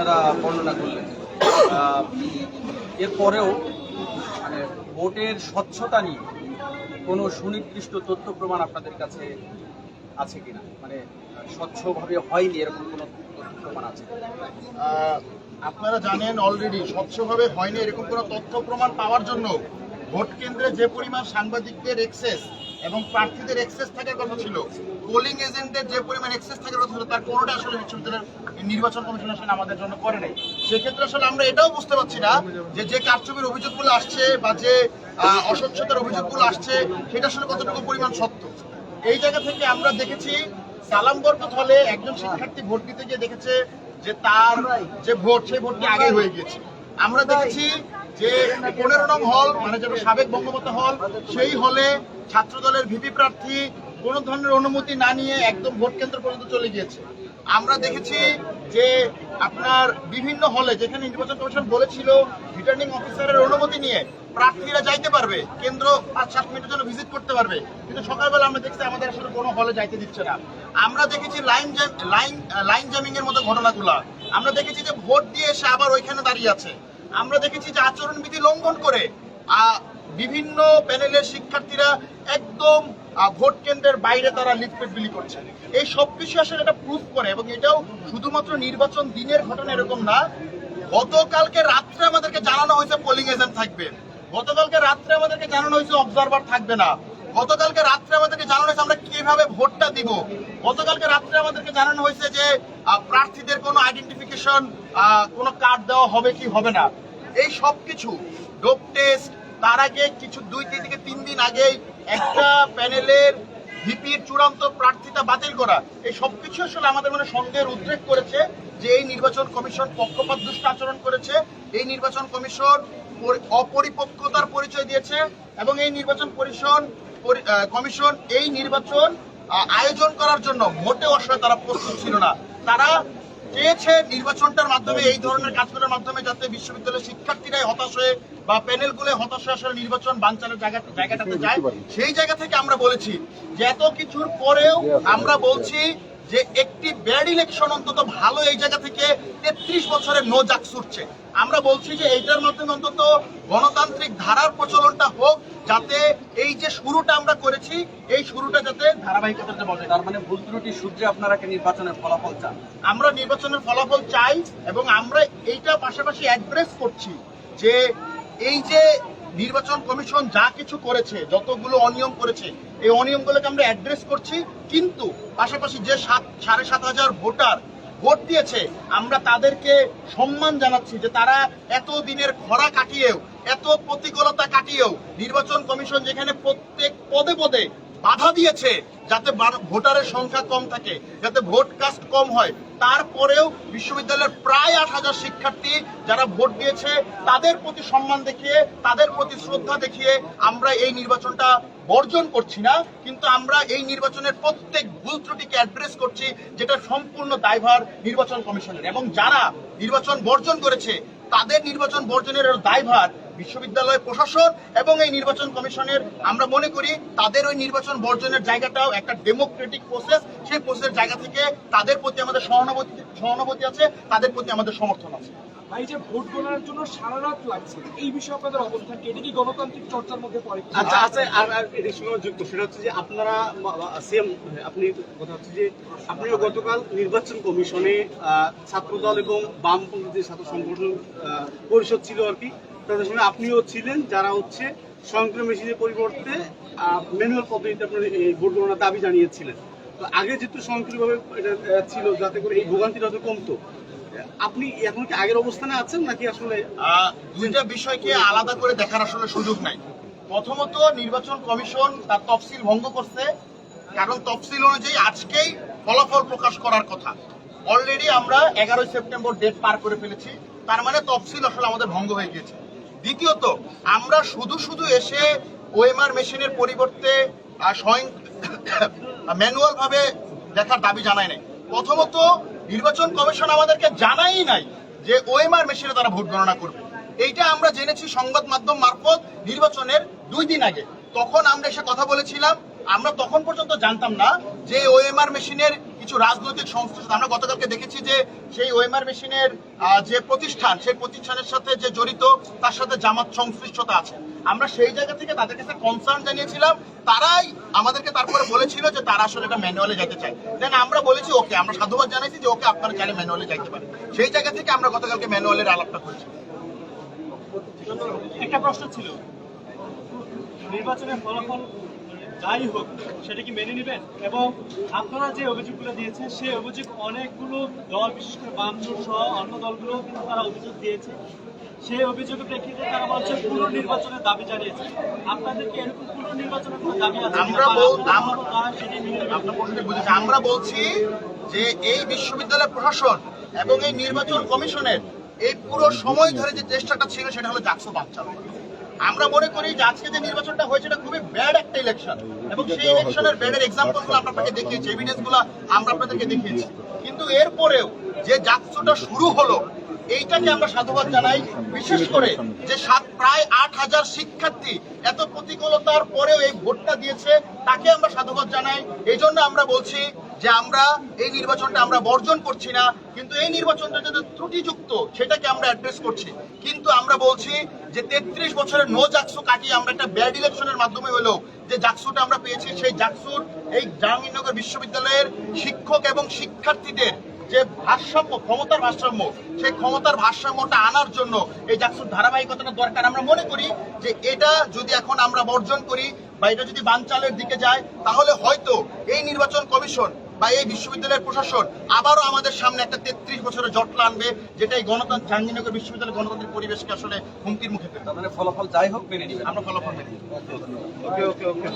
আপনারা বর্ণনা করলেন। এরপরেও মানে ভোটের স্বচ্ছতা নিয়ে কোনো সুনির্দিষ্ট তথ্য প্রমাণ আপনাদের কাছে আছে কিনা? মানে স্বচ্ছভাবে হয়নি এরকম কোনো তথ্য প্রমাণ আছে আপনারা জানেন অলরেডি স্বচ্ছভাবে হয়নি এরকম কোনো তথ্য প্রমাণ পাওয়ার জন্য ভোট কেন্দ্রে যে পরিমাণ সাংবাদিকদের এক্সেস এবং প্রার্থীদের এক্সেস থাকার কথা ছিল পোলিং এজেন্টদের যে পরিমাণ এক্সেস থাকার কথা ছিল, তার কোনোটা আসলে বিশ্ববিদ্যালয়ের নির্বাচন কমিশন আসলে আমাদের জন্য করে নাই। সেক্ষেত্রে আসলে আমরা এটাও বুঝতে পারছি না যে যে কারচুপির অভিযোগগুলো আসছে বা যে অস্বচ্ছতার অভিযোগগুলো আসছে, সেটা আসলে কতটুকু পরিমাণ সত্য? এই জায়গা থেকে আমরা দেখেছি সালাম বরকত হলে একজন শিক্ষার্থী ভোট দিতে গিয়ে দেখেছে যে তার যে ভোট সেই ভোটটি আগে হয়ে গিয়েছে। আমরা দেখেছি যে পনেরো নং হল মানে যেটা সাবেক বঙ্গবন্ধু হল, সেই হলে ছাত্র দলের ভিপি প্রার্থী কোনো ধরনের অনুমতি না নিয়ে একদম ভোট কেন্দ্র পর্যন্ত চলে গিয়েছে। আমরা দেখেছি যে আপনার বিভিন্ন হলে, যেখানে নির্বাচন কমিশন বলেছিল রিটার্নিং অফিসারের অনুমতি নিয়ে প্রার্থীরা যাইতে পারবে, কেন্দ্র পাঁচ সাত মিনিটের জন্য ভিজিট করতে পারবে, কিন্তু সকালবেলা আমরা দেখছি আমাদের আসলে কোনো হলে যাইতে দিচ্ছে না। আমরা দেখেছি লাইন লাইন লাইন জ্যামিং এর মতো ঘটনাগুলো। আমরা দেখেছি যে ভোট দিয়ে এসে আবার ওইখানে দাঁড়িয়ে আছে। আমরা দেখেছি যে আচরণবিধি লঙ্ঘন করে বিভিন্ন প্যানেলের শিক্ষার্থীরা একদম ভোট কেন্দ্রের বাইরে তারা লিফলেট বিলি করছে। এই সব কিছু আসলে এটা প্রুফ করে এবং এটাও শুধুমাত্র নির্বাচন দিনের ঘটনা এরকম না, গতকালকে রাত্রে আমাদেরকে জানানো হয়েছে পোলিং এজেন্ট থাকবে। গতকালকে রাত্রে আমাদেরকে জানানো হয়েছে অবজারভার থাকবে না। গতকালকে রাত্রে আমাদেরকে জানানো হয়েছে আমরা কীভাবে ভোটটা দিব। গতকালকে রাত্রে আমাদেরকে জানানো হয়েছে যে প্রার্থীদের কোনো আইডেন্টিফিকেশন কোনো কার্ড দেওয়া হবে কি হবে না। এই সব কিছু ডোপ টেস্ট তার আগে কিছু দুই তিন থেকে তিন দিন আগেই একটা প্যানেলের ভিপির চূড়ান্ত প্রার্থিতা বাতিল করা। এই সবকিছু আসলে আমাদের মনে সন্দেহের উদ্রেক করেছে যে এই নির্বাচন কমিশন পক্ষপাত দুষ্ট আচরণ করেছে। এই নির্বাচন কমিশন পরি- অপরিপক্কতার পরিচয় দিয়েছে এবং এই নির্বাচন আহ, কমিশন এই নির্বাচন আয়োজন করার জন্য মোটেও আসলে তারা প্রস্তুত ছিল না। তারা চেয়েছে নির্বাচনটার মাধ্যমে এই ধরনের কাজ করার মাধ্যমে যাতে বিশ্ববিদ্যালয়ের শিক্ষার্থীরাই হতাশ হয়ে বা প্যানেলগুলো হতাশ হয়ে আসলে নির্বাচন বানচালের জায়গা জায়গাটাতে যায়। সেই জায়গা থেকে আমরা বলেছি যে এত কিছুর পরেও আমরা বলছি যে একটি ব্যাড ইলেকশন অন্তত ভালো এই জায়গা থেকে তেত্রিশ বছরের নো জাক ছুটছে আমরা বলছি যে এইটার মাধ্যমে অন্তত গণতান্ত্রিক ধারার প্রচলনটা হোক যাতে এই যে শুরুটা আমরা করেছি এই শুরুটা যাতে ধারাবাহিকতাতে থাকে। তার মানে ভুল ত্রুটি সূত্রে আপনারা নির্বাচনের ফলাফল চান আমরা নির্বাচনের ফলাফল চাই এবং আমরা এইটা পাশাপাশি অ্যাড্রেস করছি যে এই যে নির্বাচন কমিশন যা কিছু করেছে, যতগুলো অনিয়ম করেছে, এই অনিয়মগুলোকে আমরা অ্যাড্রেস করছি। কিন্তু পাশাপাশি যে সাত, সাড়ে সাত হাজার ভোটার ভোট দিয়েছে, আমরা তাদেরকে সম্মান জানাচ্ছি যে তারা এত দিনের খরা কাটিয়েও, এত প্রতিকূলতা কাটিয়েও নির্বাচন কমিশন যেখানে প্রত্যেক পদে পদে বাধা দিয়েছে যাতে ভোটারের সংখ্যা কম থাকে, যাতে ভোট কাস্ট কম হয়। তারপরেও বিশ্ববিদ্যালয়ের প্রায় আট হাজার শিক্ষার্থী যারা ভোট দিয়েছে, তাদের প্রতি সম্মান দেখিয়ে, তাদের প্রতি শ্রদ্ধা দেখিয়ে আমরা এই নির্বাচনটা বর্জন করছি না, কিন্তু আমরা এই নির্বাচনের প্রত্যেক ভুল ত্রুটিকে অ্যাড্রেস করছি, যেটা সম্পূর্ণ দায়ভার নির্বাচন কমিশনের। এবং যারা নির্বাচন বর্জন করেছে তাদের নির্বাচন বর্জনের দায়ভার বিশ্ববিদ্যালয় প্রশাসন এবং এই নির্বাচন কমিশনের। আমরা মনে করি তাদের ওই নির্বাচন বর্জনের জায়গাটাও একটা ডেমোক্রেটিক প্রসেস সেই প্রসেসের জায়গা থেকে তাদের প্রতি আমাদের সহানুভূতি সহানুভূতি আছে, তাদের প্রতি আমাদের সমর্থন আছে। এই যে ভোট গণনার জন্য সারা রাত লাগছে, এই বিষয়ে আপনাদের অবস্থান এটা কি গণতান্ত্রিক চর্চার মধ্যে পড়ে? আচ্ছা আছে আর আর এটার সঙ্গে যুক্ত। সেটা হচ্ছে যে আপনারা সেম আপনি কথা হচ্ছে যে আপনিও গতকাল নির্বাচন কমিশনে ছাত্রদল এবং বামপন্থী যে ছাত্র সংগঠন পরিষদ ছিল আর কি। তাদের সঙ্গে আপনিও ছিলেন, যারা হচ্ছে স্বয়ংক্রিয় মেশিনের পরিবর্তে ম্যানুয়াল পদ্ধতিতে আপনার এই ভোট গণনার দাবি জানিয়েছিলেন। তো আগে যেহেতু স্বয়ংক্রিয়ভাবে এটা ছিল, যাতে করে এই ভোগান্তিটা হয়তো কমতো আপনি এখন কি আগের অবস্থানে আছেন নাকি আসলে দুইটা বিষয়কে আলাদা করে দেখার আসলে সুযোগ নাই। প্রথমত নির্বাচন কমিশন তার তফসিল ভঙ্গ করছে, কারণ তফসিল অনুযায়ী আজকেই ফলাফল প্রকাশ করার কথা। অলরেডি আমরা এগারোই সেপ্টেম্বর ডেট পার করে ফেলেছি, তার মানে তফসিল আসলে আমাদের ভঙ্গ হয়ে গিয়েছে। দ্বিতীয়ত, আমরা শুধু শুধু এসে ওএমআর মেশিনের পরিবর্তে স্বয়ং ম্যানুয়াল ভাবে দেখার দাবি জানায় নাই। প্রথমত নির্বাচন কমিশন আমাদেরকে জানাই নাই যে ওএমআর মেশিনে তারা ভোট গণনা করবে। এইটা আমরা জেনেছি সংবাদ মাধ্যম মারফত নির্বাচনের দুই দিন আগে। তখন আমরা এসে কথা বলেছিলাম, আমরা তখন পর্যন্ত জানতাম না যে ওএমআর মেশিনের কিছু রাজনৈতিক সংশ্লিষ্ট আমরা গতকালকে দেখেছি যে সেই ওয়েমার মেশিনের যে প্রতিষ্ঠান, সেই প্রতিষ্ঠানের সাথে যে জড়িত, তার সাথে জামাত সংশ্লিষ্টতা আছে। আমরা সেই জায়গা থেকে তাদের কাছে কনসার্ন জানিয়েছিলাম। তারাই আমাদেরকে তারপরে বলেছিল যে তারা আসলে এটা ম্যানুয়ালে যেতে চায়। দেন আমরা বলেছি, ওকে, আমরা সাধুবাদ জানাইছি যে ওকে আপনারা চাইলে ম্যানুয়ালে যাইতে পারে সেই জায়গা থেকে আমরা গতকালকে ম্যানুয়ালের আলাপটা করেছি। একটা প্রশ্ন ছিল। নির্বাচনের ফলাফল যাই হোক সেটা কি মেনে নেবেন? এবং আপনারা যে অভিযোগগুলো দিয়েছেন সেই অভিযোগ অনেকগুলো দল বিশেষ করে বামজোট সহ অন্য দলগুলো কিন্তু তারা অভিযোগ দিয়েছে। সেই অভিযোগের প্রেক্ষিতে তারা বলছে পুনর্নির্বাচনের দাবি জানিয়েছে। আপনাদেরকে এরকম পুনর্নির্বাচনের কোনো দাবি আছে? আমরা কিনা? বা বল- আমরা- বলছি যে এই বিশ্ববিদ্যালয় প্রশাসন এবং এই নির্বাচন কমিশনের এই পুরো সময় ধরে যে চেষ্টাটা ছিল সেটা হলো জাকসু বাচ্চানো আমরা মনে করি যে আজকে যে নির্বাচনটা হয়েছে এটা খুবই ব্যাড একটা ইলেকশন এবং সেই ইলেকশনের ব্যাডের এক্সাম্পলগুলো আমরা আপনাকে দেখিয়েছি এভিডেন্সগুলো আমরা আপনাদেরকে দেখিয়েছি। কিন্তু এরপরেও যে জাকসুটা শুরু হলো এইটাকে আমরা সাধুবাদ জানাই বিশেষ করে যে সাত প্রায় আট হাজার শিক্ষার্থী এত প্রতিকূলতার পরেও এই ভোটটা দিয়েছে তাকে আমরা সাধুবাদ জানাই। এই জন্য আমরা বলছি যে আমরা এই নির্বাচনটা আমরা বর্জন করছি না, কিন্তু এই নির্বাচনটা যদি ত্রুটিযুক্ত, সেটাকে আমরা অ্যাড্রেস করছি। কিন্তু আমরা বলছি যে তেত্রিশ বছরের নো জাকসু কাটিয়ে আমরা একটা ব্যাড ইলেকশনের মাধ্যমে হলেও যে জাকসুটা আমরা পেয়েছি, সেই জাকসুর এই জাহাঙ্গীরনগর বিশ্ববিদ্যালয়ের শিক্ষক এবং শিক্ষার্থীদের যে ভারসাম্য, ক্ষমতার ভারসাম্য, সেই ক্ষমতার ভারসাম্যটা আনার জন্য এই জাকসুর ধারাবাহিকতাটা দরকার। আমরা মনে করি যে এটা যদি এখন আমরা বর্জন করি বা এটা যদি বানচালের দিকে যায়, তাহলে হয়তো এই নির্বাচন কমিশন বা এই বিশ্ববিদ্যালয়ের প্রশাসন আবারও আমাদের সামনে একটা তেত্রিশ বছরের জটলা আনবে যেটা এই গণতন্ত্র জাহাঙ্গীরনগর বিশ্ববিদ্যালয়ের গণতান্ত্রিক পরিবেশকে আসলে হুমকির মুখে ফেলবে। তার মানে ফলাফল যাই হোক মেনে নিবে। আমরা ফলাফল মেনে। ওকে ওকে ওকে।